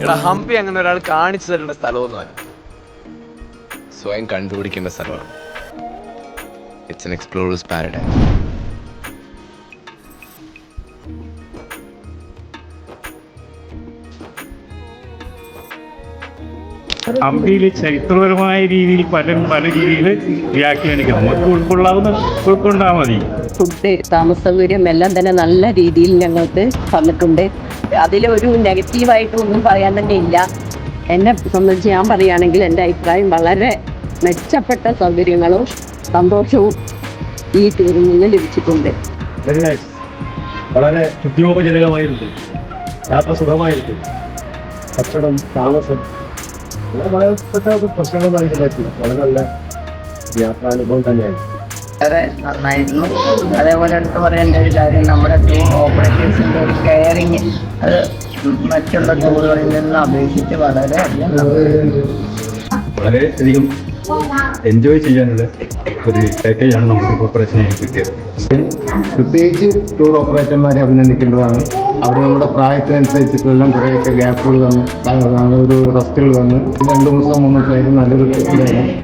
എടാ ഹംപി അങ്ങനെ ഒരാൾ കാണിച്ചു തരേണ്ട സ്ഥലമൊന്നുമല്ല സ്വയം കണ്ടുപിടിക്കേണ്ട സ്ഥലമാണ്. ഇറ്റ്സ് എൻ എക്സ്പ്ലോറേഴ്സ് പാരഡൈസ് ഹംപിയിൽ ചരിത്രപരമായ രീതിയിൽ പല പല രീതിയിൽ വ്യാഖ്യാനിക്കാം. നമുക്ക് ഉൾക്കൊള്ളാവുന്ന ഉൾക്കൊണ്ടാൽ മതി. ഫുഡ് താമസ സൗകര്യം എല്ലാം തന്നെ നല്ല രീതിയിൽ ഞങ്ങൾക്ക് തന്നിട്ടുണ്ട്. അതിലൊരു നെഗറ്റീവായിട്ട് ഒന്നും പറയാൻ തന്നെ ഇല്ല. എന്നെ സംബന്ധിച്ച് ഞാൻ പറയുകയാണെങ്കിൽ എന്റെ അഭിപ്രായം വളരെ മെച്ചപ്പെട്ട സൗകര്യങ്ങളും സന്തോഷവും ഈ ടൂറിൽ നിന്ന് ലഭിച്ചിട്ടുണ്ട്. വളരെ ഉദ്യോഗജനകമായിരുന്നു യാത്ര സുഖമായിരുന്നു ഭക്ഷണം താമസം വളരെ പറയപ്പെട്ട പ്രശ്നങ്ങളൊന്നും പറ്റില്ല വളരെ നല്ല യാത്രാനുഭവം തന്നെയായിരുന്നു വളരെ നന്നായിരുന്നു. അതേപോലെ എടുത്ത് പറയേണ്ട ഒരു കാര്യം നമ്മുടെ ടൂർ ഒരു കെയറിങ് അത് മറ്റുള്ള ടൂറുകളിൽ നിന്ന് അപേക്ഷിച്ച് വളരെ അധികം വളരെയധികം എൻജോയ് ചെയ്യാനുള്ള ഒരു പാക്കേജാണ് നമുക്ക് കോർപ്പറേഷനെ കിട്ടിയത്. പ്രത്യേകിച്ച് ടൂർ ഓപ്പറേറ്റർമാരെ അഭിനന്ദിക്കേണ്ടതാണ്. അവർ നമ്മുടെ പ്രായത്തിനനുസരിച്ചിട്ടെല്ലാം കുറേയൊക്കെ ഗ്യാപ്പുകൾ തന്നു ഒരു റെസ്റ്റുകൾ വന്ന് രണ്ട് ദിവസം മൂന്ന് ദിവസമായിരുന്നു നല്ലൊരു ഇതായിരുന്നു